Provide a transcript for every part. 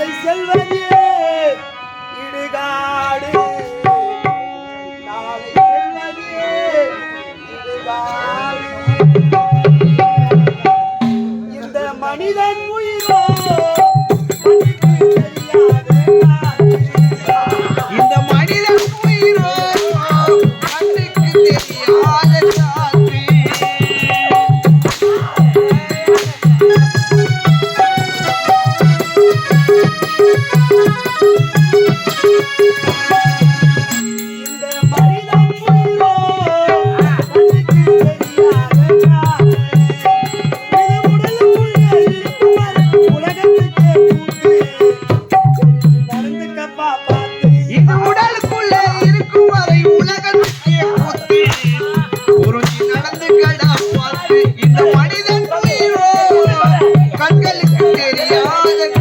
காலை செல்வது இடுகாடு. நாளை செல்வது இடுகாடு.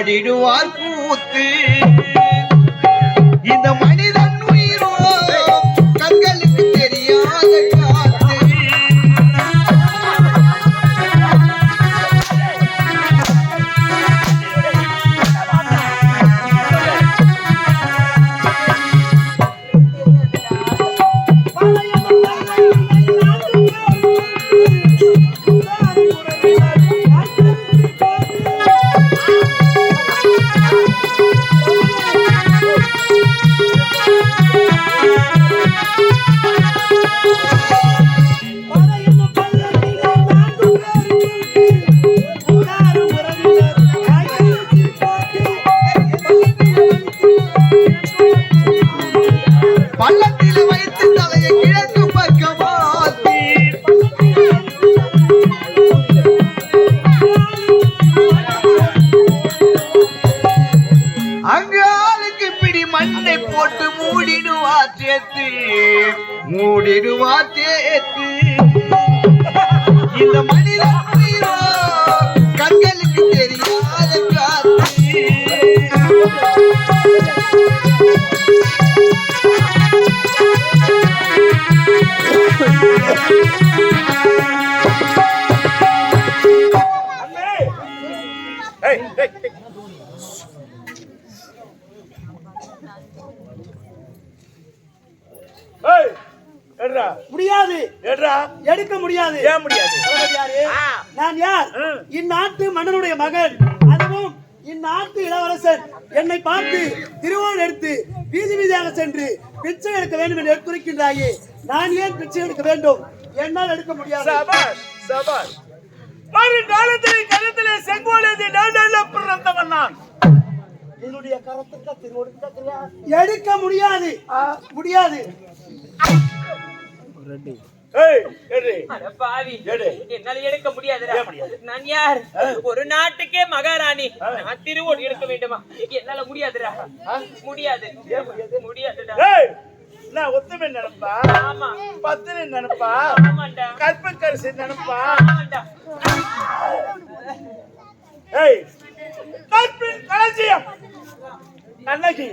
பாடிடுவார் கூத்து போட்டு மூடிடுவா சேர்த்து மூடிடுவா சேர்த்து இந்த மனித கண்களுக்கு தெரியாத காத்து ஏய், முடியாது. எடுக்க முடியாது. ஏன் முடியாது? நான் யார். இந்நாட்டு மன்னனுடைய மகன். அதுவும் இந்நாட்டு இளவரசன் என்னை பார்த்து திருவோணம் எடுத்து வீதி வீதியாக சென்று பிச்சை எடுக்க வேண்டும் என்று எடுத்துரைக்கின்றாயே நான் ஏன் பிச்சை எடுக்க வேண்டும்? என்னால் எடுக்க முடியாது. காலத்திலே கருத்திலே செங்கோலேந்தி நாடல்ல பிறந்தவன் நான். என்னுடைய கரத்துக்கு எடுக்க முடியாது. முடியாது. ஏய், எடு. அட பாவி. எடு. என்னால எடுக்க முடியாது? நான் யார்? ஒரு நாட்டுக்கே மகாராணி. நான் திருவோடு எடுக்க வேண்டுமா? என்னால முடியாதுடா. முடியாது. முடியாதுடா. ஏய், நான் ஒத்துமை நினைப்பா? ஆமா. பத்தினி நினைப்பா? கற்பக்கரிசி நினைப்பா? ஆமாண்டா. ஏய் கற்பின் களஞ்சியம் கண்ணகி